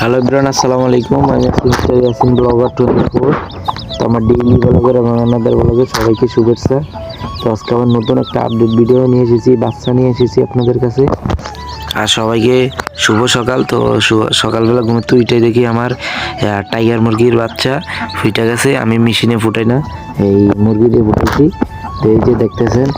Hello Ibran আসসালামু আলাইকুম। আমি mister Yasin blogger twenty four তো আমার ডেইলি ব্লগের এবং আমাদের ব্লগের সবাইকে শুভেচ্ছা। তো আজকে আবার নতুন একটা আপডেট ভিডিও নিয়ে এসেছি, বাচ্চা নিয়ে এসেছি আপনাদের কাছে। আর সবাইকে শুভ সকাল। তো সকালবেলা ঘুমে তো দেখি আমার টাইগার মুরগির বাচ্চা ফুটে গেছে। আমি মেশিনে ফুটাই না, এই মুরগি দিয়ে ফুটাইছি। তো এই যে দেখতেছেন,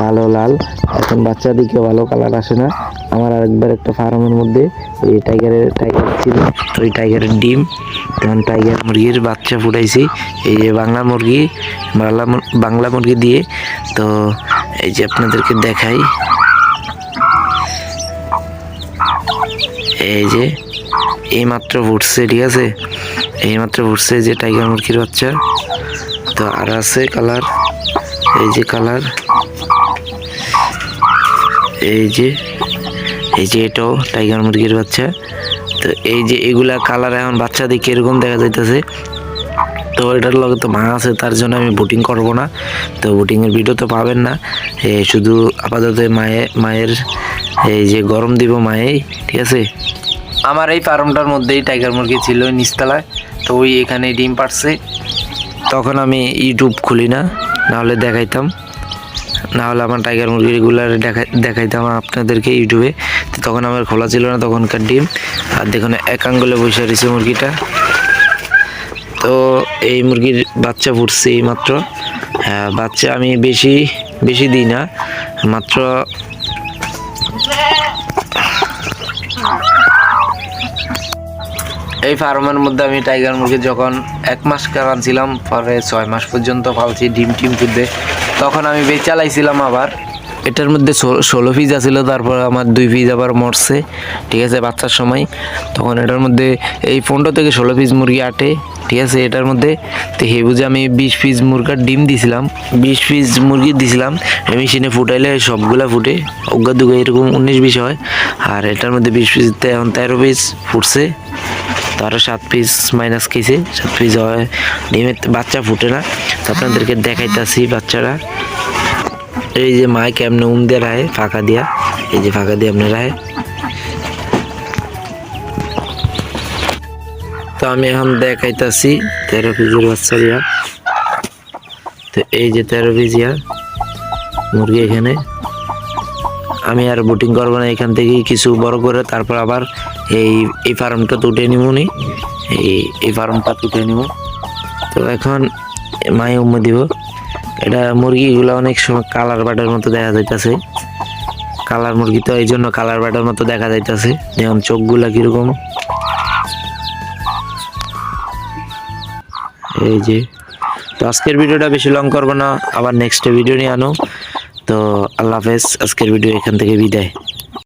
কালো লাল। এখন বাচ্চা দিকে ভালো কালার আসে না। আমার আরেকবার একটা ফার্মের মধ্যে ওই টাইগারের টাইগার ছিল। ওই টাইগারের ডিম, তখন টাইগার মুরগির বাচ্চা ফুটাইছি। এই যে বাংলা মুরগি, বাংলা বাংলা মুরগি দিয়ে, তো এই যে আপনাদেরকে দেখাই। এই যে এই মাত্র ফুটছে, ঠিক আছে? এই মাত্র ফুটছে যে টাইগার মুরগির বাচ্চা। তো আর আছে কালার এই যে কালার এই যে এই যে এটাও টাইগার মুরগির বাচ্চা। তো এই যে এগুলা কালার এখন বাচ্চা দেখে এরকম দেখা যাইতেছে। তো এটার লগে তো মা আছে, তার জন্য আমি বুটিং করব না। তো বুটিংয়ের ভিডিও তো পাবেন না। এ, শুধু আপাতত মায়ে, মায়ের এই যে গরম দিব মায়েই, ঠিক আছে? আমার এই ফার্মটার মধ্যেই টাইগার মুরগি ছিল নিচতলায়। তো ওই এখানে ডিম পারছে তখন আমি ইউটিউব খুলি না, নাহলে দেখাইতাম। না হলে আমার টাইগার মুরগি রেগুলার দেখা দেখাইতাম আপনাদেরকে ইউটিউবে। তো তখন আমার খোলা ছিল না তখনকার ডিম। আর দেখুন এক আঙ্গুলে বসে রয়েছে মুরগিটা। তো এই মুরগির বাচ্চা ফুটছে এই মাত্র হ্যাঁ, বাচ্চা আমি বেশি বেশি দিই না। মাত্র এই ফার্মের মধ্যে আমি টাইগার মুরগি যখন এক মাস ছিলাম পরে ছয় মাস পর্যন্ত পালছি, ডিম টিম ফুটবে তখন আমি বেচ চালাইছিলাম আবার। এটার মধ্যে ষোলো- ষোলো পিস আছিল, তারপর আমার দুই পিস আবার মরছে, ঠিক আছে, বাচ্চার সময়। তখন এটার মধ্যে এই পনেরো থেকে ষোলো পিস মুরগি আটে, ঠিক আছে, এটার মধ্যে তো হে বুঝে আমি বিশ পিস মুরগার ডিম দিছিলাম, বিশ পিস মুরগি দিছিলাম মেশিনে ফুটাইলে সবগুলা ফুটে অজ্ঞা দুগা এরকম উনিশ বিশ হয়। আর এটার মধ্যে বিশ পিস এখন তেরো পিস ফুটছে। তারও সাত পিস মাইনাস খেয়েছে সাত পিস হয়। ডিমের বাচ্চা ফুটে না। তো আপনাদেরকে দেখাইতাছি বাচ্চারা। এই যে মায় কেমনে উম দিয়ে রায় ফাঁকা দিয়া। এই যে ফাঁকা দিয়ে আপনার রায় তো আমি এখন দেখাইতাছি তেরো পিসের বাচ্চা দিয়া। তো এই যে তেরো পিস ইয়া মুরগি এখানে। আমি আর বুটিং করব না, এখান থেকে কিছু বড় করে তারপর আবার এই এই ফার্মটা তুটে নিব নি। এই এই ফার্মটা তুটে নিব তো এখন মায়ে উম্মে দিব। এটা মুরগিগুলো অনেক সময় কালার বাটার মতো দেখা যাইতাছে। কালার মুরগি তো এই জন্য কালার বাটার মতো দেখা যাইতাছে। যেমন চোখগুলা কীরকম। এই যে। তো আজকের ভিডিওটা বেশি লং করব না। আবার নেক্সট ভিডিও নিয়ে আনো। তো আল্লাহ হাফেজ আজকের ভিডিও এখান থেকে বিদায়।